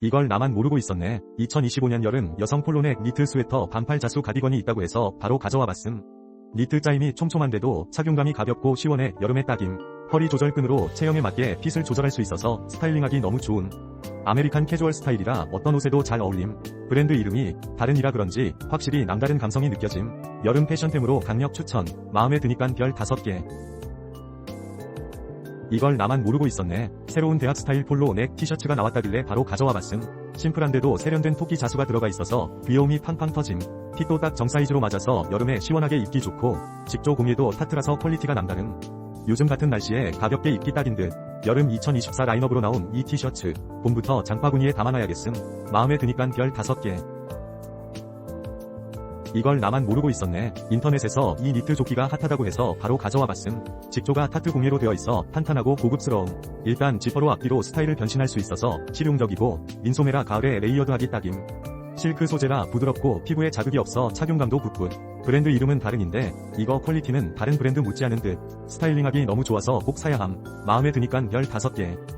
이걸 나만 모르고 있었네. 2025년 여름 여성 폴로넥 니트 스웨터 반팔 자수 가디건이 있다고 해서 바로 가져와 봤음. 니트 짜임이 촘촘한데도 착용감이 가볍고 시원해 여름에 딱임. 허리 조절끈으로 체형에 맞게 핏을 조절할 수 있어서 스타일링하기 너무 좋은. 아메리칸 캐주얼 스타일이라 어떤 옷에도 잘 어울림. 브랜드 이름이 다른이라 그런지 확실히 남다른 감성이 느껴짐. 여름 패션템으로 강력 추천. 마음에 드니깐 별 5개. 이걸 나만 모르고 있었네. 새로운 대학 스타일 폴로 넥 티셔츠가 나왔다길래 바로 가져와 봤음. 심플한데도 세련된 토끼 자수가 들어가 있어서 귀여움이 팡팡 터짐. 핏도 딱 정사이즈로 맞아서 여름에 시원하게 입기 좋고 직조 공예도 타트라서 퀄리티가 남다름. 요즘 같은 날씨에 가볍게 입기 딱인 듯. 여름 2024 라인업으로 나온 이 티셔츠. 봄부터 장바구니에 담아놔야겠음. 마음에 드니깐 별 5개. 이걸 나만 모르고 있었네. 인터넷에서 이 니트 조끼가 핫하다고 해서 바로 가져와 봤음. 직조가 타트 공예로 되어 있어 탄탄하고 고급스러움. 일단 지퍼로 앞뒤로 스타일을 변신할 수 있어서 실용적이고 민소매라 가을에 레이어드하기 딱임. 실크 소재라 부드럽고 피부에 자극이 없어 착용감도 굿굿. 브랜드 이름은 다른인데 이거 퀄리티는 다른 브랜드 못지않은 듯. 스타일링하기 너무 좋아서 꼭 사야 함. 마음에 드니깐 별 5개.